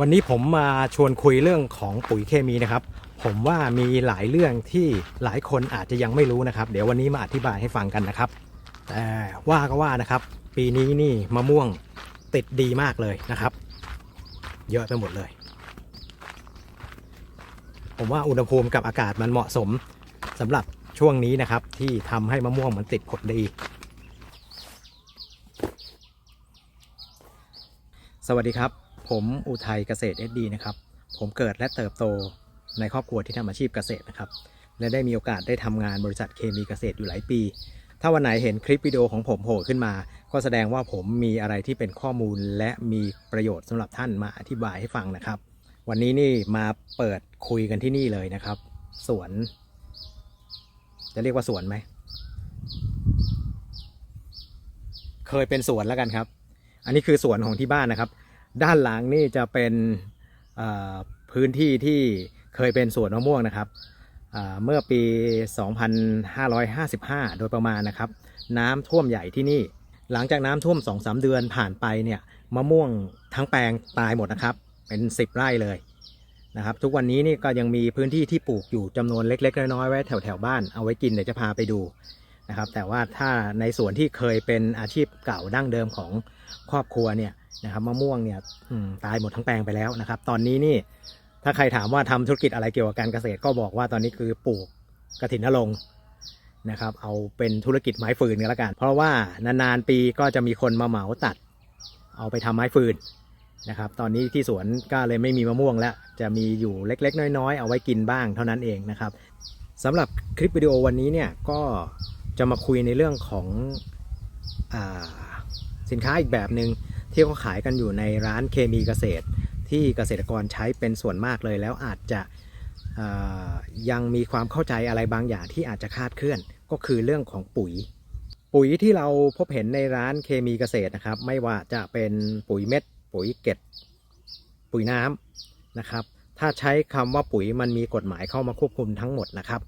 วันนี้ผมมาชวนคุยเรื่องของปุ๋ยเคมีนะครับ ผมว่ามีหลายเรื่องที่หลายคนอาจจะยังไม่รู้นะครับ เดี๋ยววันนี้มาอธิบายให้ฟังกันนะครับ แต่ว่าก็ว่านะครับ ปีนี้นี่มะม่วงติดดีมากเลยนะครับ เยอะไปหมดเลย ผมว่าอุณหภูมิกับอากาศมันเหมาะสมสำหรับช่วงนี้นะครับ ที่ทำให้มะม่วงมันติดผลดีสวัสดีครับ ผมอุทัยเกษตรเอดีนะครับ ผมเกิดและเติบโตในครอบครัวที่ทำอาชีพเกษตรนะครับ และได้มีโอกาสได้ทำงานบริษัทเคมีเกษตรอยู่หลายปี ถ้าวันไหนเห็นคลิปวิดีโอของผมโผล่ขึ้นมา ก็แสดงว่าผมมีอะไรที่เป็นข้อมูลและมีประโยชน์สำหรับท่านมาอธิบายให้ฟังนะครับ วันนี้นี่มาเปิดคุยกันที่นี่เลยนะครับ สวน จะเรียกว่าสวนไหม เคยเป็นสวนแล้วกันครับ อันนี้คือสวนของที่บ้านนะครับ ด้านหลังนี่จะเป็นพื้นที่ที่เคยเป็นสวนมะม่วงนะครับเมื่อปี 2555 โดยประมาณนะครับ น้ำท่วมใหญ่ที่นี่ หลังจากน้ำท่วม 2-3 เดือนผ่านไปเนี่ยมะม่วงทั้งแปลงตายหมดนะครับ เป็น 10 ไร่เลยนะครับ ทุกวันนี้นี่ก็ยังมีพื้นที่ที่ปลูกอยู่จำนวนเล็ก ๆ น้อยๆไว้แถวๆบ้านเอาไว้กินเดี๋ยวจะพาไปดู นะครับ แต่ว่าถ้าในส่วนที่เคยเป็นอาชีพเก่าดั้งเดิมของครอบครัวเนี่ยนะครับมะม่วงเนี่ยตายหมดทั้งแปลงไปแล้วนะครับ ตอนนี้นี่ถ้าใครถามว่าทำธุรกิจอะไรเกี่ยวกับการเกษตรก็บอกว่าตอนนี้คือปลูกกระถินนรงนะครับ เอาเป็นธุรกิจไม้ฟืนกันละกัน เพราะว่านานๆปีก็จะมีคนมาเหมาตัด เอาไปทำไม้ฟืนนะครับ ตอนนี้ที่สวนก็เลยไม่มีมะม่วงแล้ว จะมีอยู่เล็ก ๆ น้อย ๆ เอาไว้กินบ้างเท่านั้นเองนะครับสำหรับคลิปวิดีโอวันนี้เนี่ยก็ จะมาคุยในเรื่องของอสินค้าอีกแบบหนึง่งที่เขาขายกันอยู่ในร้านเคมีเกษตร ที่เกษตรกรใช้เป็นส่วนมากเลย แล้วอาจจะยังมีความเข้าใจอะไรบางอย่างที่อาจจะคาดเคลื่อนก็คือเรื่องของปุ๋ย ปุ๋ยที่เราพบเห็นในร้านเคมีเกษตรนะครับ ไม่ว่าจะเป็นปุ๋ยเม็ด ปุ๋ยเกล็ดปุ๋ยน้ำนะครับ ถ้าใช้คำว่าปุ๋ยมันมีกฎหมายเข้ามาควบคุมทั้งหมดนะครับ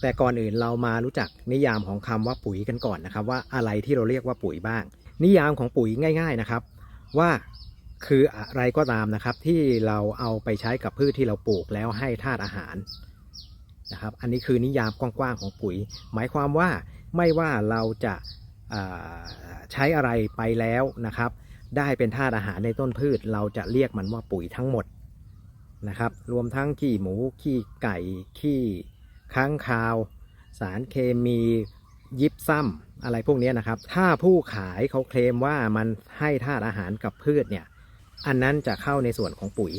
แต่ก่อนอื่นเรามารู้จักนิยามของคำว่าปุ๋ยกันก่อนนะครับ ว่าอะไรที่เราเรียกว่าปุ๋ยบ้าง นิยามของปุ๋ยง่าย ๆนะครับ ว่าคืออะไรก็ตามนะครับ ที่เราเอาไปใช้กับพืชที่เราปลูกแล้วให้ธาตุอาหารนะครับ อันนี้คือนิยามกว้างๆของปุ๋ย หมายความว่าไม่ว่าเราจะใช้อะไรไปแล้วนะครับ ได้เป็นธาตุอาหารในต้นพืช เราจะเรียกมันว่าปุ๋ยทั้งหมดนะครับ รวมทั้งขี้หมูขี้ไก่ขี้ ค้างคาว สารเคมียิบซ้ำอะไรพวกนี้นะครับ ถ้าผู้ขายเขาเคลมว่ามันให้ธาตุอาหารกับพืชเนี่ย อันนั้นจะเข้าในส่วนของปุ๋ย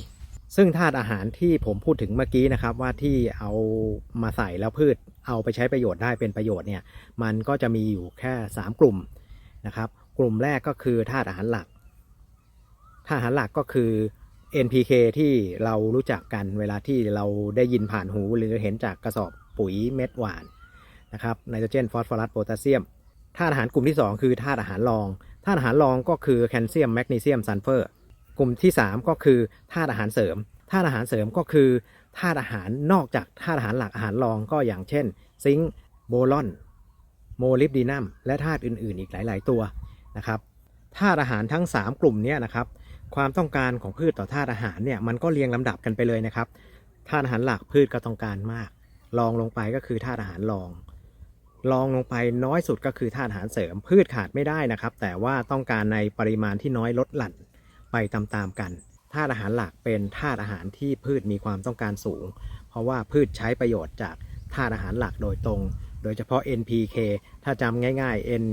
ซึ่งธาตุอาหารที่ผมพูดถึงเมื่อกี้นะครับ ว่าที่เอามาใส่แล้วพืชเอาไปใช้ประโยชน์ได้เป็นประโยชน์เนี่ย มันก็จะมีอยู่แค่ 3 กลุ่มนะครับ กลุ่มแรกก็คือธาตุอาหารหลัก ธาตุอาหารหลักก็คือ NPK ที่เรารู้จักกันเวลาที่เราได้ยินผ่านหูหรือเห็นจากกระสอบ ปุ๋ยเม็ดหวานนะครับไนโตรเจนฟอสฟอรัสโพแทสเซียมธาตุอาหารกลุ่มที่ 2 คือธาตุอาหารรองธาตุอาหารรองก็คือแคลเซียมแมกนีเซียมซัลเฟอร์กลุ่มที่ 3 ก็คือธาตุอาหารเสริมธาตุอาหารเสริมก็คือธาตุอาหารนอกจากธาตุอาหารหลักอาหารรองก็อย่างเช่น ซิงค์โบลอน โมลิบดีนัม และธาตุอื่น ๆ อีกหลาย ๆ ตัวนะครับธาตุอาหารทั้ง 3 กลุ่มนี้นะครับความต้องการของพืชต่อธาตุอาหารเนี่ยมันก็เรียงลำดับกันไปเลยนะครับธาตุอาหารหลักพืชก็ต้องการมาก รองลงไปก็คือธาตุอาหารรองรองลงไปน้อยสุดก็คือธาตุอาหารเสริม พืชขาดไม่ได้นะครับ แต่ว่าต้องการในปริมาณที่น้อยลดหลั่นไปตามๆกันธาตุอาหารหลักเป็นธาตุอาหารที่พืชมีความต้องการสูง เพราะว่าพืชใช้ประโยชน์จากธาตุอาหารหลักโดยตรง โดยเฉพาะ NPK ถ้าจำง่ายๆ N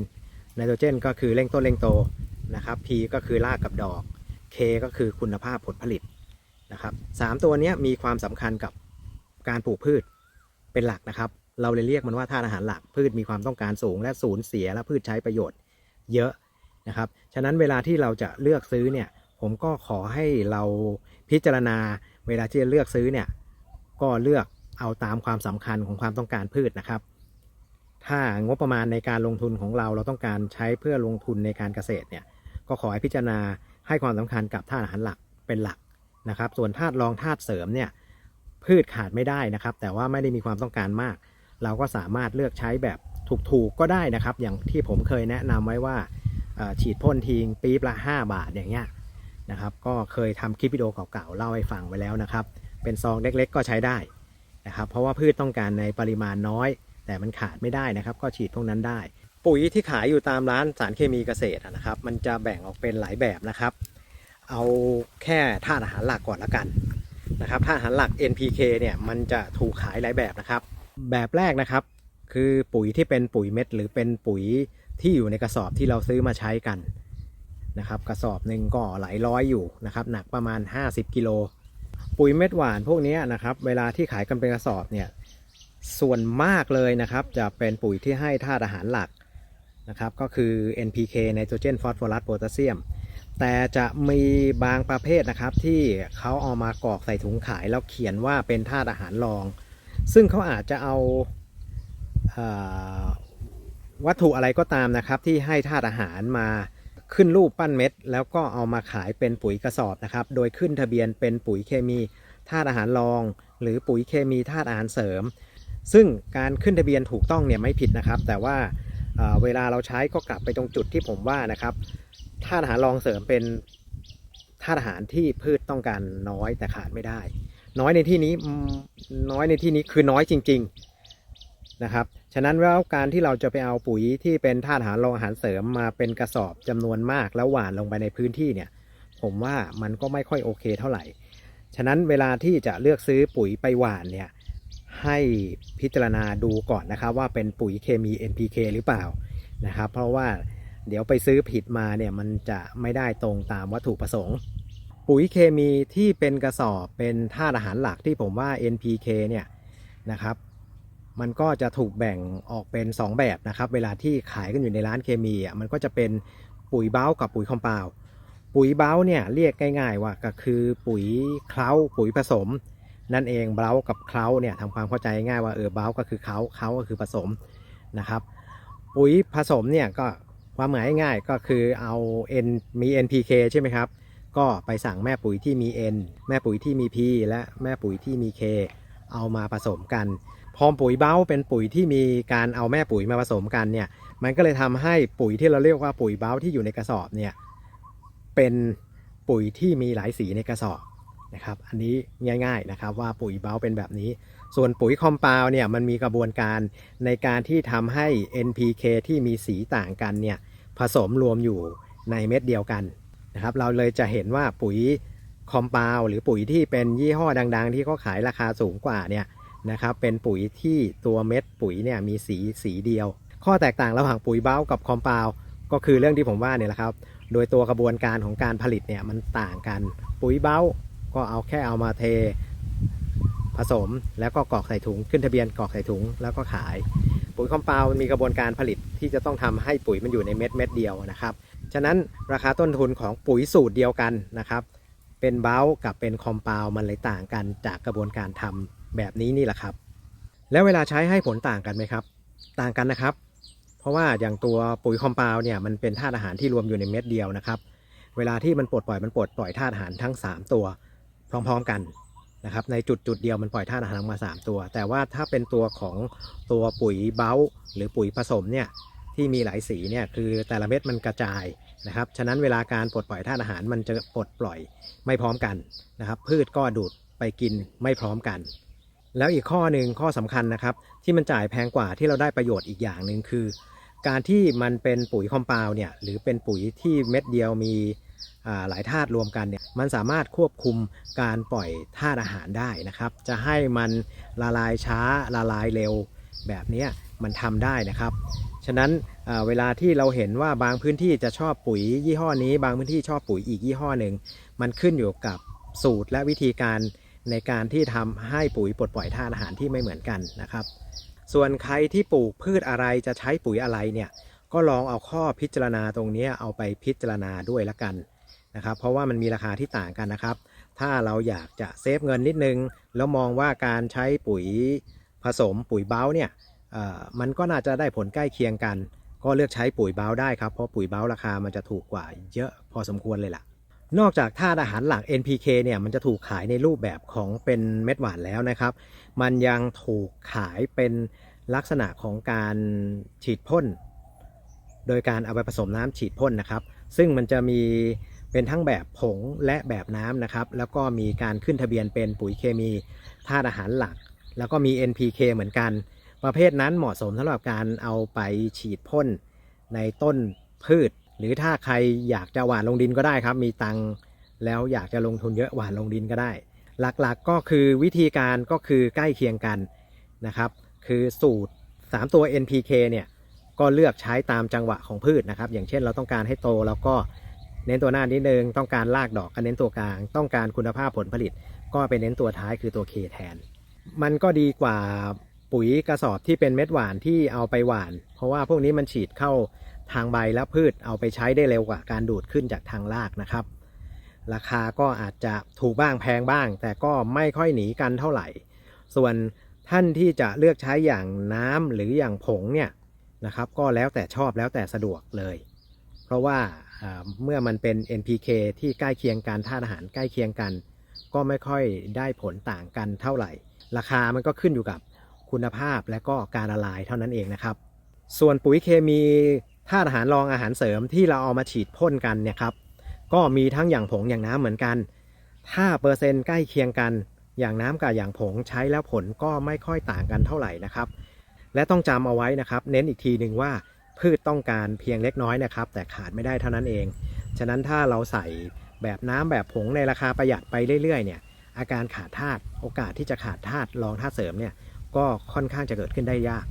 ไนโตรเจนก็คือเร่งต้นเร่งโตนะครับ P ก็คือรากกับดอก K ก็คือคุณภาพผลผลิตนะครับสามตัวนี้มีความสำคัญกับการปลูกพืช เป็นหลักนะครับ เราเลยเรียกมันว่าธาตุอาหารหลัก พืชมีความต้องการสูง และสูญเสียและพืชใช้ประโยชน์เยอะนะครับ ฉะนั้นเวลาที่เราจะเลือกซื้อเนี่ย ผมก็ขอให้เราพิจารณาเวลาที่จะเลือกซื้อเนี่ย ก็เลือกเอาตามความสำคัญของความต้องการพืชนะครับ ถ้างบประมาณในการลงทุนของเราเราต้องการใช้เพื่อลงทุนในการเกษตรเนี่ย ก็ขอให้พิจารณาให้ความสำคัญกับธาตุอาหารหลักเป็นหลักนะครับ ส่วนธาตุรองธาตุเสริมเนี่ย พืชขาดไม่ได้นะครับ แต่ว่าไม่ได้มีความต้องการมาก เราก็สามารถเลือกใช้แบบถูกๆก็ได้นะครับ อย่างที่ผมเคยแนะนำไว้ว่าฉีดพ่นทิ้งปี๊บละ 5 บาทอย่างเงี้ยนะครับก็เคยทำคลิปวิดีโอเก่าๆเล่าให้ฟังไว้แล้วนะครับ เป็นซองเล็กๆ ก็ใช้ได้นะครับ เพราะว่าพืชต้องการในปริมาณน้อย แต่มันขาดไม่ได้นะครับ ก็ฉีดพวกนั้นได้ ปุ๋ยที่ขายอยู่ตามร้านสารเคมีเกษตรนะครับ มันจะแบ่งออกเป็นหลายแบบนะครับ เอาแค่ธาตุอาหารหลักก่อนละกัน นะครับธาตุอาหารหลัก NPK เนี่ยมันจะถูกขายหลายแบบนะครับ แบบแรกนะครับ คือปุ๋ยที่เป็นปุ๋ยเม็ด หรือเป็นปุ๋ยที่อยู่ในกระสอบที่เราซื้อมาใช้กันนะครับกระสอบหนึ่งก็หลายร้อยอยู่นะครับหนักประมาณ 50กิโลปุ๋ยเม็ดหวานพวกนี้นะครับเวลาที่ขายกันเป็นกระสอบเนี่ยส่วนมากเลยนะครับจะเป็นปุ๋ยที่ให้ธาตุอาหารหลักนะครับก็คือ NPK ไนโตรเจนฟอสฟอรัสโพแทสเซียม แต่จะมีบางประเภทนะครับที่เขาเอามากรอกใส่ถุงขายแล้วเขียนว่าเป็นธาตุอาหารรอง ซึ่งเขาอาจจะเอาเอ่อวัตถุอะไรก็ตามนะครับ ที่ให้ธาตุอาหารมาขึ้นรูปปั้นเม็ด แล้วก็เอามาขายเป็นปุ๋ยกระสอบนะครับ โดยขึ้นทะเบียนเป็นปุ๋ยเคมีธาตุอาหารรอง หรือปุ๋ยเคมีธาตุอาหารเสริม ซึ่งการขึ้นทะเบียนถูกต้องเนี่ยไม่ผิดนะครับ แต่ว่าเอ่อเวลาเราใช้ก็กลับไปตรงจุดที่ผมว่านะครับ ธาตุอาหารรองเสริมเป็นธาตุอาหารที่พืชต้องการน้อยแต่ขาดไม่ได้ น้อยในที่นี้น้อยในที่นี้คือน้อยจริง ๆนะครับ ฉะนั้นแล้วการที่เราจะไปเอาปุ๋ยที่เป็นธาตุอาหารรองอาหารเสริมมาเป็นกระสอบจำนวนมากแล้วหว่านลงไปในพื้นที่เนี่ย ผมว่ามันก็ไม่ค่อยโอเคเท่าไหร่ ฉะนั้นเวลาที่จะเลือกซื้อปุ๋ยไปหว่านเนี่ยให้พิจารณาดูก่อนนะครับว่าเป็นปุ๋ยเคมี NPK หรือเปล่านะครับ เพราะว่า เดี๋ยวไปซื้อผิดมาเนี่ยมันจะไม่ได้ตรงตามวัตถุประสงค์ ปุ๋ยเคมีที่เป็นกระสอบเป็นธาตุอาหารหลักที่ผมว่า NPK เนี่ยนะครับ มันก็จะถูกแบ่งออกเป็น 2 แบบนะครับ เวลาที่ขายกันอยู่ในร้านเคมีอะมันก็จะเป็นปุ๋ยเบ้ากับปุ๋ยคอมเปาปุ๋ยเบ้าเนี่ยเรียกง่ายๆว่าก็คือปุ๋ยเคล้าปุ๋ยผสม นั่นเองเบ้ากับเคล้าเนี่ยทำความเข้าใจง่ายว่าเออเบ้าก็คือเคล้าเคล้าก็คือผสมนะครับ ปุ๋ยผสมเนี่ยก็ ความหมายง่ายก็คือเอา N มี NPK ใช่ไหมครับ ก็ไปสั่งแม่ปุ๋ยที่มี N แม่ปุ๋ยที่มี P และแม่ปุ๋ยที่มี K เอามาผสมกัน พอปุ๋ยเบ้าเป็นปุ๋ยที่มีการเอาแม่ปุ๋ยมาผสมกันเนี่ย มันก็เลยทำให้ปุ๋ยที่เราเรียกว่าปุ๋ยเบ้าที่อยู่ในกระสอบเนี่ย เป็นปุ๋ยที่มีหลายสีในกระสอบนะครับ อันนี้ง่ายๆนะครับว่าปุ๋ยเบ้าเป็นแบบนี้ ส่วนปุ๋ยคอมเปาเนี่ยมันมีกระบวนการในการที่ทำให้ NPK ที่มีสีต่างกันเนี่ย ผสมรวมอยู่ในเม็ดเดียวกันนะครับ เราเลยจะเห็นว่าปุ๋ยคอมเปาหรือปุ๋ยที่เป็นยี่ห้อดัง ๆ ที่เขาขายราคาสูงกว่าเนี่ยนะครับ เป็นปุ๋ยที่ตัวเม็ดปุ๋ยเนี่ยมีสีสีเดียว ข้อแตกต่างระหว่างปุ๋ยเบ้ากับคอมเปาก็คือเรื่องที่ผมว่าเนี่ยแหละครับ โดยตัวกระบวนการของการผลิตเนี่ยมันต่างกัน ปุ๋ยเบ้าก็เอาแค่เอามาเทผสมแล้วก็กรอกใส่ถุงขึ้นทะเบียนกรอกใส่ถุงแล้วก็ขาย ปุ๋ยคอมเปาวมันมีกระบวนการผลิตที่จะต้องทำให้ปุ๋ยมันอยู่ในเม็ดเม็ดเดียวนะครับ ฉะนั้นราคาต้นทุนของปุ๋ยสูตรเดียวกันนะครับ เป็นเบ้ากับเป็นคอมเปาวมันเลยต่างกันจากกระบวนการทำแบบนี้นี่แหละครับ แล้วเวลาใช้ให้ผลต่างกันไหมครับ ต่างกันนะครับ เพราะว่าอย่างตัวปุ๋ยคอมเปาวเนี่ยมันเป็นธาตุอาหารที่รวมอยู่ในเม็ดเดียวนะครับ เวลาที่มันปลดปล่อยมันปลดปล่อยธาตุอาหารทั้ง 3 ตัว พร้อม ๆ กัน นะครับในจุดจุดเดียวมันปล่อยธาตุอาหารออกมา 3 ตัว แต่ว่าถ้าเป็นตัวของตัวปุ๋ยเบ้าหรือปุ๋ยผสมเนี่ยที่มีหลายสีเนี่ยคือแต่ละเม็ดมันกระจายนะครับฉะนั้นเวลาการปลดปล่อยธาตุอาหารมันจะปลดปล่อยไม่พร้อมกันนะครับ พืชก็ดูดไปกินไม่พร้อมกัน แล้วอีกข้อหนึ่งข้อสำคัญนะครับ ที่มันจ่ายแพงกว่าที่เราได้ประโยชน์อีกอย่างหนึ่งคือ การที่มันเป็นปุ๋ยคอมเปาวเนี่ยหรือเป็นปุ๋ยที่เม็ดเดียวมี หลายธาตุรวมกันเนี่ยมันสามารถควบคุมการปล่อยธาตุอาหารได้นะครับ จะให้มันละลายช้าละลายเร็วแบบนี้มันทำได้นะครับ ฉะนั้นเวลาที่เราเห็นว่าบางพื้นที่จะชอบปุ๋ยยี่ห้อนี้ บางพื้นที่ชอบปุ๋ยอีกยี่ห้อหนึ่งมันขึ้นอยู่กับสูตรและวิธีการในการที่ทำให้ปุ๋ยปลดปล่อยธาตุอาหารที่ไม่เหมือนกันนะครับ ส่วนใครที่ปลูกพืชอะไรจะใช้ปุ๋ยอะไรเนี่ย ก็ลองเอาข้อพิจารณาตรงนี้เอาไปพิจารณาด้วยละกันนะครับ เพราะว่ามันมีราคาที่ต่างกันนะครับ ถ้าเราอยากจะเซฟเงินนิดนึง แล้วมองว่าการใช้ปุ๋ยผสมปุ๋ยเบ้าเนี่ยมันก็น่าจะได้ผลใกล้เคียงกัน ก็เลือกใช้ปุ๋ยเบ้าได้ครับ เพราะปุ๋ยเบ้าราคามันจะถูกกว่าเยอะพอสมควรเลยล่ะ นอกจากธาตุอาหารหลัก NPK เนี่ยมันจะถูกขายในรูปแบบของเป็นเม็ดหวานแล้วนะครับ มันยังถูกขายเป็นลักษณะของการฉีดพ่น โดยการเอาไปผสมน้ำฉีดพ่นนะครับ ซึ่งมันจะมีเป็นทั้งแบบผงและแบบน้ำนะครับ แล้วก็มีการขึ้นทะเบียนเป็นปุ๋ยเคมีธาตุอาหารหลัก แล้วก็มี NPK เหมือนกัน ประเภทนั้นเหมาะสมสำหรับการเอาไปฉีดพ่นในต้นพืช หรือถ้าใครอยากจะหว่านลงดินก็ได้ครับ มีตังแล้วอยากจะลงทุนเยอะหว่านลงดินก็ได้ หลักๆก็คือวิธีการก็คือใกล้เคียงกันนะครับ คือสูตร 3 ตัว NPK เนี่ย ก็เลือกใช้ตามจังหวะของพืชนะครับ อย่างเช่นเราต้องการให้โตแล้วก็เน้นตัวหน้านิดนึงต้องการรากดอกก็เน้นตัวกลาง ต้องการคุณภาพผลผลิต ก็ไปเน้นตัวท้ายคือตัว K แทน มันก็ดีกว่าปุ๋ยกระสอบที่เป็นเม็ดหวานที่เอาไปหวาน เพราะว่าพวกนี้มันฉีดเข้าทางใบและพืชเอาไปใช้ได้เร็วกว่าการดูดขึ้นจากทางรากนะครับ ราคาก็อาจจะถูกบ้างแพงบ้าง แต่ก็ไม่ค่อยหนีกันเท่าไหร่ ส่วนท่านที่จะเลือกใช้อย่างน้ำหรืออย่างผงเนี่ย นะครับ ก็แล้วแต่ชอบแล้วแต่สะดวกเลย เพราะว่าเมื่อมันเป็น NPK ที่ใกล้เคียงกันธาตุอาหารใกล้เคียงกัน ก็ไม่ค่อยได้ผลต่างกันเท่าไหร่ ราคามันก็ขึ้นอยู่กับคุณภาพและก็การละลายเท่านั้นเองนะครับ ส่วนปุ๋ยเคมีธาตุอาหารรองอาหารเสริมที่เราเอามาฉีดพ่นกันเนี่ยครับก็มีทั้งอย่างผงอย่างน้ำเหมือนกัน ถ้าเปอร์เซ็นต์ใกล้เคียงกัน อย่างน้ำกับอย่างผงใช้แล้วผลก็ไม่ค่อยต่างกันเท่าไหร่นะครับ และต้องจำเอาไว้นะครับ เน้นอีกทีหนึ่งว่าพืชต้องการเพียงเล็กน้อยนะครับ แต่ขาดไม่ได้เท่านั้นเอง ฉะนั้นถ้าเราใส่แบบน้ำแบบผงในราคาประหยัดไปเรื่อยๆเนี่ยอาการขาดธาตุโอกาสที่จะขาดธาตุรองธาตุเสริมเนี่ยก็ค่อนข้างจะเกิดขึ้นได้ยาก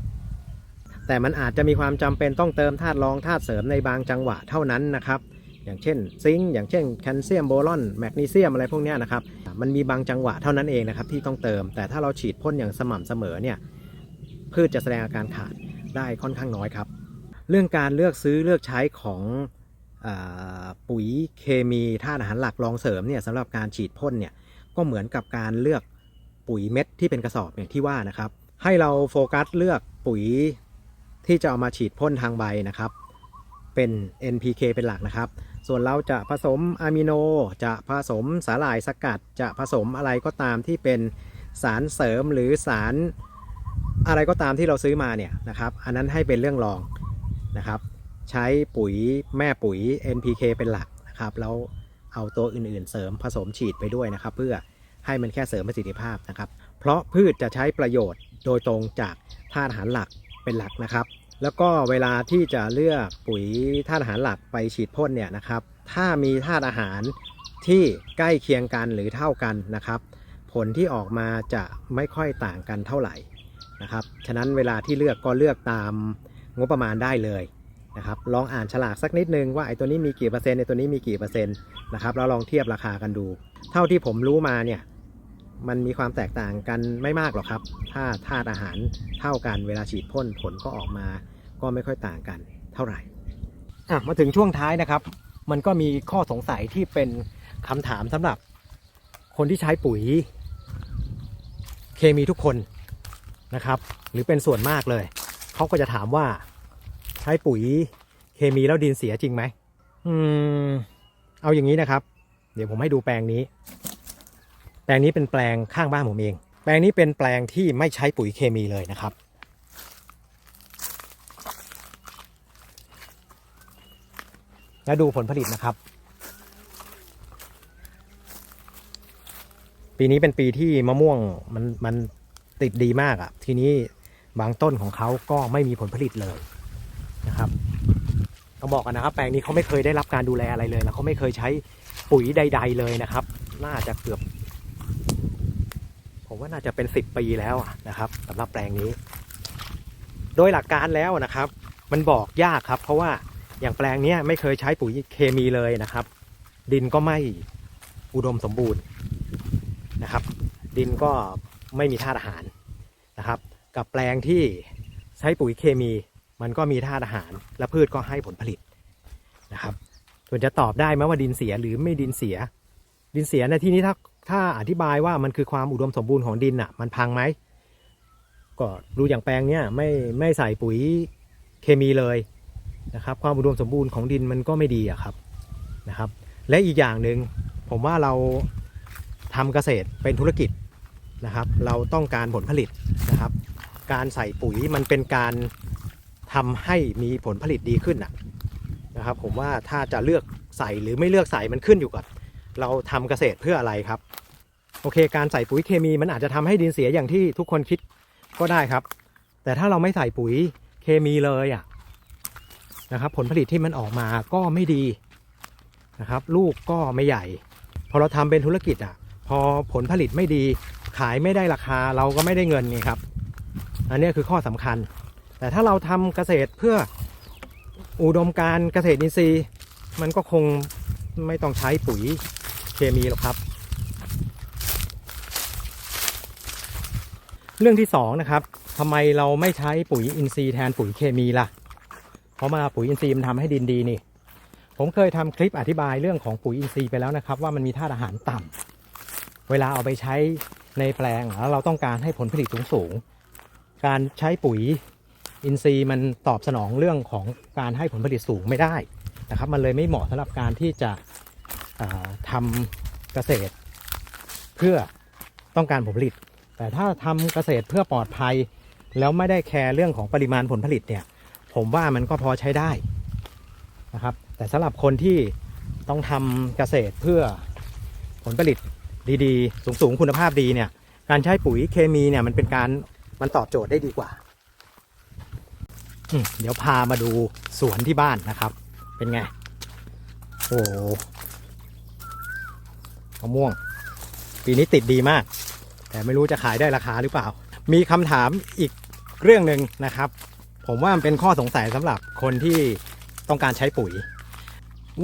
แต่มันอาจจะมีความจำเป็นต้องเติมธาตุรองธาตุเสริมในบางจังหวะเท่านั้นนะครับอย่างเช่นซิงค์อย่างเช่นแคลเซียมโบรอนแมกนีเซียมอะไรพวกนี้นะครับมันมีบางจังหวะเท่านั้นเองนะครับที่ต้องเติม แต่ถ้าเราฉีดพ่นอย่างสม่ำเสมอเนี่ย พืชจะแสดงอาการขาดได้ค่อนข้างน้อยครับ เรื่องการเลือกซื้อเลือกใช้ของอปุ๋ยเคมีธาตุอาหารหลักรองเสริมเนี่ยสำหรับการฉีดพ่นเนี่ยก็เหมือนกับการเลือกปุ๋ยเม็ดที่เป็นกระสอบอย่างที่ว่านะครับ ให้เราโฟกัสเลือกปุ๋ยที่จะเอามาฉีดพ่นทางใบนะครับเป็น NPK เป็นหลักนะครับ ส่วนเราจะผสมอะมิโน จะผสมสาหร่ายสกัด จะผสมอะไรก็ตามที่เป็นสารเสริมหรือสาร อะไรก็ตามที่เราซื้อมาเนี่ยนะครับอันนั้นให้เป็นเรื่องรองนะครับ ใช้ปุ๋ยแม่ปุ๋ย NPK เป็นหลักนะครับแล้วเอาตัวอื่นๆเสริมผสมฉีดไปด้วยนะครับ เพื่อให้มันแค่เสริมประสิทธิภาพนะครับ เพราะพืชจะใช้ประโยชน์โดยตรงจากธาตุอาหารหลักเป็นหลักนะครับ แล้วก็เวลาที่จะเลือกปุ๋ยธาตุอาหารหลักไปฉีดพ่นเนี่ยนะครับ ถ้ามีธาตุอาหารที่ใกล้เคียงกันหรือเท่ากันนะครับ ผลที่ออกมาจะไม่ค่อยต่างกันเท่าไหร่ นะครับ ฉะนั้นเวลาที่เลือกก็เลือกตามงบประมาณได้เลยนะครับ ลองอ่านฉลากสักนิดนึงว่าไอ้ตัวนี้มีกี่เปอร์เซ็นต์ไอ้ตัวนี้มีกี่เปอร์เซ็นต์นะครับ แล้วลองเทียบราคากันดู เท่าที่ผมรู้มาเนี่ยมันมีความแตกต่างกันไม่มากหรอกครับ ถ้าธาตุอาหารเท่ากันเวลาฉีดพ่นผลก็ออกมา ก็ไม่ค่อยต่างกันเท่าไหร่อะมาถึงช่วงท้ายนะครับ มันก็มีข้อสงสัยที่เป็นคำถามสำหรับคนที่ใช้ปุ๋ย เคมีทุกคน นะครับ หรือเป็นส่วนมากเลย เขาก็จะถามว่าใช้ปุ๋ยเคมีแล้วดินเสียจริงไหมอืม เอาอย่างนี้นะครับ เดี๋ยวผมให้ดูแปลงนี้ แปลงนี้เป็นแปลงข้างบ้านผมเอง แปลงนี้เป็นแปลงที่ไม่ใช้ปุ๋ยเคมีเลยนะครับ แล้วดูผลผลิตนะครับ ปีนี้เป็นปีที่มะม่วงมันมัน ติดดีมากอะ่ะ ทีนี้บางต้นของเขาก็ไม่มีผลผลิตเลยนะครับต้องบอกกันนะครับ แปลงนี้เขาไม่เคยได้รับการดูแลอะไรเลย แล้วเขาไม่เคยใช้ปุ๋ยใด ๆ เลยนะครับ น่าจะเกือบ ผมว่าน่าจะเป็นสิบปีแล้วนะครับสำหรับแปลงนี้ โดยหลักการแล้วนะครับ มันบอกยากครับ เพราะว่าอย่างแปลงนี้ไม่เคยใช้ปุ๋ยเคมีเลยนะครับ ดินก็ไม่อุดมสมบูรณ์นะครับ ดินก็ ไม่มีธาตุอาหารนะครับ กับแปลงที่ใช้ปุ๋ยเคมีมันก็มีธาตุอาหาร และพืชก็ให้ผลผลิตนะครับ ส่วนจะตอบได้ไหมว่าดินเสียหรือไม่ดินเสีย ดินเสียในที่นี้ถ้าถ้าอธิบายว่ามันคือความอุดมสมบูรณ์ของดินอะ มันพังไหมก็ดูอย่างแปลงเนี้ยไม่ไม่ใส่ปุ๋ยเคมีเลยนะครับ ความอุดมสมบูรณ์ของดินมันก็ไม่ดีอะครับนะครับ และอีกอย่างหนึ่งผมว่าเราทำเกษตรเป็นธุรกิจ นะครับ เราต้องการผลผลิตนะครับ การใส่ปุ๋ยมันเป็นการทำให้มีผลผลิตดีขึ้นนะนะครับ ผมว่าถ้าจะเลือกใส่หรือไม่เลือกใส่มันขึ้นอยู่กับเราทำเกษตรเพื่ออะไรครับ โอเค การใส่ปุ๋ยเคมีมันอาจจะทำให้ดินเสียอย่างที่ทุกคนคิดก็ได้ครับ แต่ถ้าเราไม่ใส่ปุ๋ยเคมีเลยอะนะครับผลผลิตที่มันออกมาก็ไม่ดีนะครับ ลูกก็ไม่ใหญ่ พอเราทำเป็นธุรกิจอะ พอผลผลิตไม่ดี ขายไม่ได้ราคาเราก็ไม่ได้เงินไงครับ อันนี้คือข้อสำคัญ แต่ถ้าเราทำเกษตรเพื่ออุดมการเกษตรอินทรีย์ มันก็คงไม่ต้องใช้ปุ๋ยเคมีหรอกครับ เรื่องที่สองนะครับทำไมเราไม่ใช้ปุ๋ยอินทรีย์แทนปุ๋ยเคมีล่ะ เพราะมาปุ๋ยอินทรีย์มันทำให้ดินดีนี่ ผมเคยทำคลิปอธิบายเรื่องของปุ๋ยอินทรีย์ไปแล้วนะครับ ว่ามันมีธาตุอาหารต่ำ เวลาเอาไปใช้ในแปลงแล้วเราต้องการให้ผลผลิตสูงสูง การใช้ปุ๋ยอินทรีย์มันตอบสนองเรื่องของการให้ผลผลิตสูงไม่ได้นะครับ มันเลยไม่เหมาะสำหรับการที่จะอ่าทำเกษตร เพื่อต้องการผลผลิต แต่ถ้าทำเกษตรเพื่อปลอดภัย แล้วไม่ได้แคร์เรื่องของปริมาณผลผลิตเนี่ย ผมว่ามันก็พอใช้ได้นะครับ แต่สำหรับคนที่ต้องทำเกษตรเพื่อผลผลิต ดีๆ สูงๆ คุณภาพดีเนี่ย การใช้ปุ๋ยเคมีเนี่ยมันเป็นการมันตอบโจทย์ได้ดีกว่า เดี๋ยวพามาดูสวนที่บ้านนะครับ เป็นไง โอ้โหมะม่วง ปีนี้ติดดีมาก แต่ไม่รู้จะขายได้ราคาหรือเปล่า มีคำถามอีกเรื่องหนึ่งนะครับ ผมว่ามันเป็นข้อสงสัยสำหรับคนที่ต้องการใช้ปุ๋ย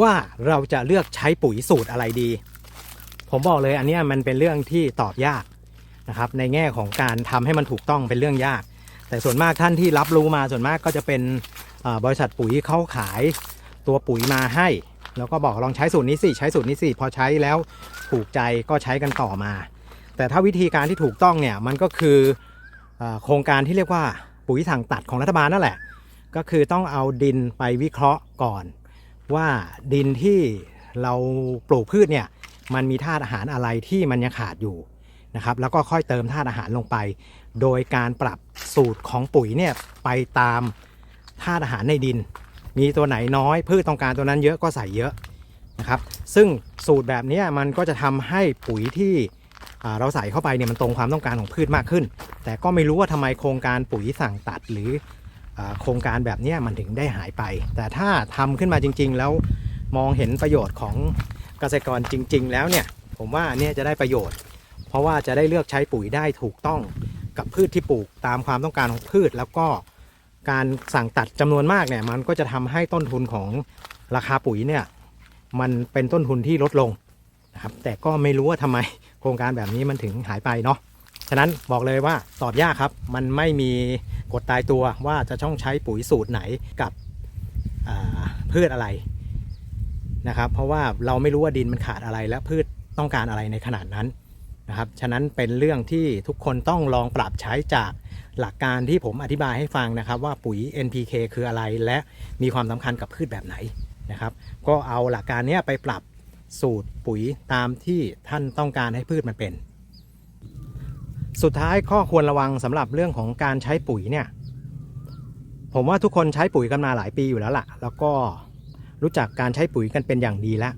ว่าเราจะเลือกใช้ปุ๋ยสูตรอะไรดี ผมบอกเลยอันนี้มันเป็นเรื่องที่ตอบยากนะครับ ในแง่ของการทำให้มันถูกต้องเป็นเรื่องยาก แต่ส่วนมากท่านที่รับรู้มาส่วนมากก็จะเป็นบริษัทปุ๋ยเข้าขายตัวปุ๋ยมาให้ แล้วก็บอกลองใช้สูตรนี้สิใช้สูตรนี้สิพอใช้แล้วถูกใจก็ใช้กันต่อมา แต่ถ้าวิธีการที่ถูกต้องเนี่ยมันก็คือเออโครงการที่เรียกว่าปุ๋ยสั่งตัดของรัฐบาลนั่นแหละ ก็คือต้องเอาดินไปวิเคราะห์ก่อน ว่าดินที่เราปลูกพืชเนี่ย มันมีธาตุอาหารอะไรที่มันยังขาดอยู่นะครับแล้วก็ค่อยเติมธาตุอาหารลงไป โดยการปรับสูตรของปุ๋ยเนี่ยไปตามธาตุอาหารในดิน มีตัวไหนน้อยพืชต้องการตัวนั้นเยอะก็ใส่เยอะนะครับซึ่งสูตรแบบนี้มันก็จะทำให้ปุ๋ยที่เราใส่เข้าไปเนี่ยมันตรงความต้องการของพืชมากขึ้น แต่ก็ไม่รู้ว่าทำไมโครงการปุ๋ยสั่งตัดหรืออโครงการแบบนี้มันถึงได้หายไป แต่ถ้าทำขึ้นมาจริง ๆ แล้วมองเห็นประโยชน์ของ เกษตรกรจริง ๆ แล้วเนี่ยผมว่าอันเนี้ยจะได้ประโยชน์ เพราะว่าจะได้เลือกใช้ปุ๋ยได้ถูกต้องกับพืชที่ปลูกตามความต้องการของพืช แล้วก็การสั่งตัดจำนวนมากเนี่ยมันก็จะทำให้ต้นทุนของราคาปุ๋ยเนี่ยมันเป็นต้นทุนที่ลดลงนะครับแต่ก็ไม่รู้ว่าทำไมโครงการแบบนี้มันถึงหายไปเนาะฉะนั้นบอกเลยว่าตอบยากครับ มันไม่มีกฎตายตัวว่าจะต้องใช้ปุ๋ยสูตรไหนกับพืชอะไร นะครับ เพราะว่าเราไม่รู้ว่าดินมันขาดอะไรและพืชต้องการอะไรในขนาดนั้นนะครับ ฉะนั้นเป็นเรื่องที่ทุกคนต้องลองปรับใช้จากหลักการที่ผมอธิบายให้ฟังนะครับ ว่าปุ๋ย NPK คืออะไรและมีความสำคัญกับพืชแบบไหนนะครับ ก็เอาหลักการนี้ไปปรับสูตรปุ๋ยตามที่ท่านต้องการให้พืชมันเป็น สุดท้ายข้อควรระวังสำหรับเรื่องของการใช้ปุ๋ยเนี่ย ผมว่าทุกคนใช้ปุ๋ยกันมาหลายปีอยู่แล้วล่ะ แล้วก็ รู้จักการใช้ปุ๋ยกันเป็นอย่างดีแล้ว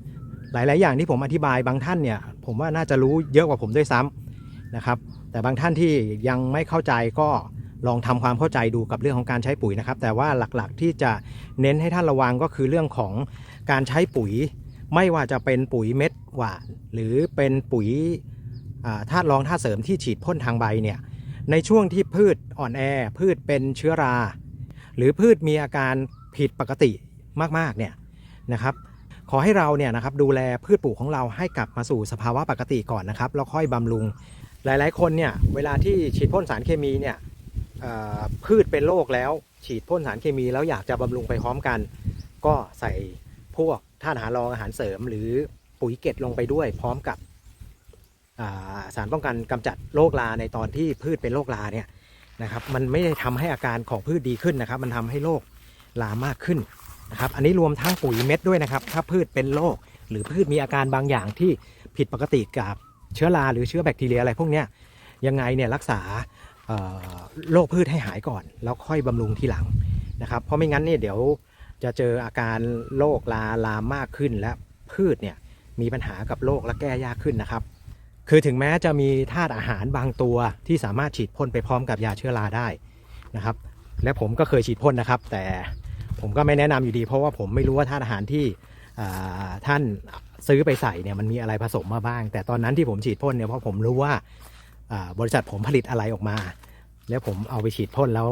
หลาย ๆ อย่างที่ผมอธิบายบางท่านเนี่ยผมว่าน่าจะรู้เยอะกว่าผมด้วยซ้ำนะครับ แต่บางท่านที่ยังไม่เข้าใจก็ลองทำความเข้าใจดูกับเรื่องของการใช้ปุ๋ยนะครับ แต่ว่าหลักๆที่จะเน้นให้ท่านระวังก็คือเรื่องของการใช้ปุ๋ย ไม่ว่าจะเป็นปุ๋ยเม็ดหวานหรือเป็นปุ๋ยอ่าธาตุรองธาตุเสริมที่ฉีดพ่นทางใบเนี่ยในช่วงที่พืชอ่อนแอ พืชเป็นเชื้อรา หรือพืชมีอาการผิดปกติมากๆเนี่ย นะครับ ขอให้เราเนี่ยนะครับดูแลพืชปลูกของเราให้กลับมาสู่สภาวะปกติก่อนนะครับแล้วค่อยบำรุง หลายๆ คนเนี่ยเวลาที่ฉีดพ่นสารเคมีเนี่ยพืชเป็นโรคแล้ว ฉีดพ่นสารเคมีแล้วอยากจะบำรุงไปพร้อมกัน ก็ใส่พวกธาตุอาหารรองอาหารเสริม หรือปุ๋ยเกล็ดลงไปด้วยพร้อมกับาสารป้องกันกำจัดโรคราในตอนที่พืชเป็นโรคราเนี่ยนะครับมันไม่ได้ทำให้อาการของพืชดีขึ้นนะครับ มันทำให้โรคลามากขึ้น นะครับอันนี้รวมทั้งปุ๋ยเม็ดด้วยนะครับ ถ้าพืชเป็นโรคหรือพืชมีอาการบางอย่างที่ผิดปกติกับเชื้อราหรือเชื้อแบคทีเรียอะไรพวกเนี้ยยังไงเนี่ยรักษาโรคพืชให้หายก่อน แล้วค่อยบำรุงทีหลังนะครับ เพราะไม่งั้นเนี่ยเดี๋ยวจะเจออาการโรคลาลามมากขึ้น และพืชเนี่ยมีปัญหากับโรคและแก้ยากขึ้นนะครับ คือถึงแม้จะมีธาตุอาหารบางตัวที่สามารถฉีดพ่นไปพร้อมกับยาเชื้อราได้นะครับ และผมก็เคยฉีดพ่นนะครับ แต่ ผมก็ไม่แนะนำอยู่ดี เพราะว่าผมไม่รู้ว่าธาตุอาหารที่ท่านซื้อไปใส่เนี่ยมันมีอะไรผสมมาบ้าง แต่ตอนนั้นที่ผมฉีดพ่นเนี่ยเพราะผมรู้ว่าอ่าบริษัทผมผลิตอะไรออกมา แล้วผมเอาไปฉีดพ่นแล้ว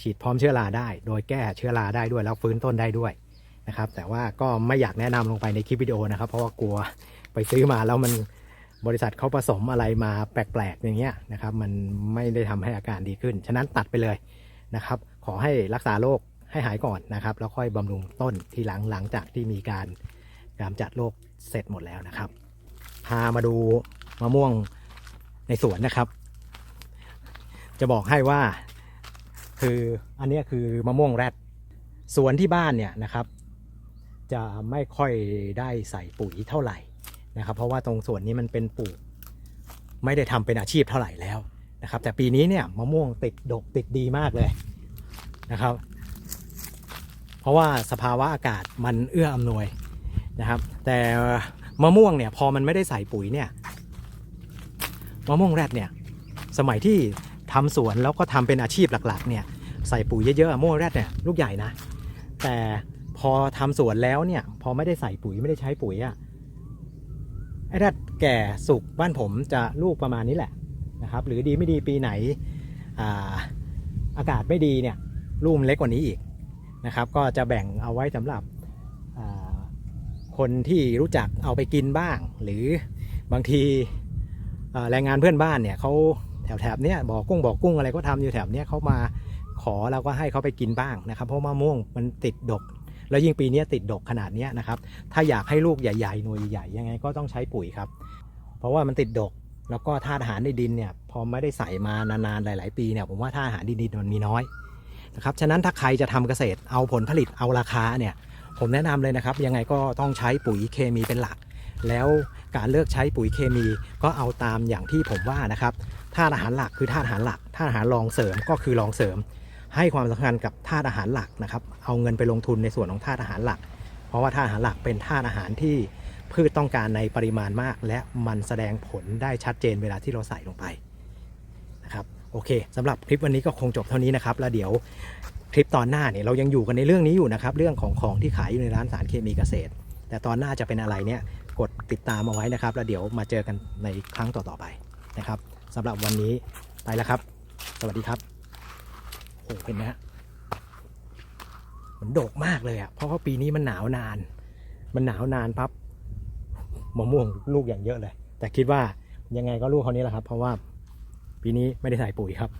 ฉีดพร้อมเชื้อราได้ โดยแก้เชื้อราได้ด้วยแล้วฟื้นต้นได้ด้วยนะครับ แต่ว่าก็ไม่อยากแนะนำลงไปในคลิปวิดีโอนะครับ เพราะว่ากลัวไปซื้อมาแล้วมันบริษัทเขาผสมอะไรมาแปลกๆอย่างเงี้ยนะครับ มันไม่ได้ทำให้อาการดีขึ้น ฉะนั้นตัดไปเลยนะครับ ขอให้รักษาโรค ให้หายก่อนนะครับ แล้วค่อยบำรุงต้นทีหลังหลังจากที่มีการกำจัดโรคเสร็จหมดแล้วนะครับ พามาดูมะม่วงในสวนนะครับ จะบอกให้ว่าคืออันนี้คือมะม่วงแรดสวนที่บ้านเนี่ยนะครับ จะไม่ค่อยได้ใส่ปุ๋ยเท่าไหร่นะครับ เพราะว่าตรงส่วนนี้มันเป็นปลูก ไม่ได้ทำเป็นอาชีพเท่าไหร่แล้วนะครับ แต่ปีนี้เนี่ยมะม่วงติดดกติดดีมากเลยนะครับ เพราะว่าสภาวะอากาศมันเอื้ออำนวยนะครับ แต่มะม่วงเนี่ยพอมันไม่ได้ใส่ปุ๋ยเนี่ยมะม่วงแรดเนี่ยสมัยที่ทำสวนแล้วก็ทำเป็นอาชีพหลักๆเนี่ยใส่ปุ๋ยเยอะๆอะม่วงแรดเนี่ยลูกใหญ่นะ แต่พอทำสวนแล้วเนี่ยพอไม่ได้ใส่ปุ๋ยไม่ได้ใช้ปุ๋ยอะไอ้แรดแก่สุกบ้านผมจะลูกประมาณนี้แหละนะครับ หรือดีไม่ดีปีไหนอาอากาศไม่ดีเนี่ยลูกมันเล็กกว่านี้อีก นะครับ ก็จะแบ่งเอาไว้สำหรับคนที่รู้จักเอาไปกินบ้าง หรือบางทีแรงงานเพื่อนบ้านเนี่ยเขาแถวแถบๆเนี้ยบอกกุ้งบอกกุ้งอะไรก็ทำอยู่แถบเนี้ยเขามาขอเราก็ให้เขาไปกินบ้างนะครับ เพราะมะม่วงมันติดดก แล้วยิ่งปีนี้ติดดกขนาดนี้นะครับ ถ้าอยากให้ลูกใหญ่ๆหน่วยใหญ่ยังไงก็ต้องใช้ปุ๋ยครับ เพราะว่ามันติดดกแล้วก็ธาตุอาหารในดินเนี่ยพอไม่ได้ใส่มานานๆหลาย ๆ ปีเนี่ยผมว่าธาตุอาหารในดินมันมีน้อย นะครับฉะนั้นถ้าใครจะทำเกษตรเอาผลผลิตเอาราคาเนี่ยผมแนะนำเลยนะครับยังไงก็ต้องใช้ปุ๋ยเคมีเป็นหลัก แล้วการเลือกใช้ปุ๋ยเคมีก็เอาตามอย่างที่ผมว่านะครับธาตุอาหารหลักคือธาตุอาหารหลักธาตุอาหารรองเสริมก็คือรองเสริม ให้ความสำคัญกับธาตุอาหารหลักนะครับเอาเงินไปลงทุนในส่วนของธาตุอาหารหลัก เพราะว่าธาตุอาหารหลักเป็นธาตุอาหารที่พืชต้องการในปริมาณมาก และมันแสดงผลได้ชัดเจนเวลาที่เราใส่ลงไป โอเคสำหรับคลิปวันนี้ก็คงจบเท่านี้นะครับ แล้วเดี๋ยวคลิปตอนหน้าเนี่ยเรายังอยู่กันในเรื่องนี้อยู่นะครับ เรื่องของของที่ขายอยู่ในร้านสารเคมีเกษตร แต่ตอนหน้าจะเป็นอะไรเนี่ยกดติดตามเอาไว้นะครับ แล้วเดี๋ยวมาเจอกันในครั้งต่อๆไปนะครับสำหรับวันนี้ไปแล้วครับ สวัสดีครับโอ้โหเห็นไหมฮะมันโดกมากเลยอะเพราะว่าปีนี้มันหนาวนาน มันหนาวนานปั๊บมะม่วงลูกอย่างเยอะเลย แต่คิดว่ายังไงก็ลูกเขานี้แหละครับ เพราะว่า ปีนี้ไม่ได้ใส่ปุ๋ยครับ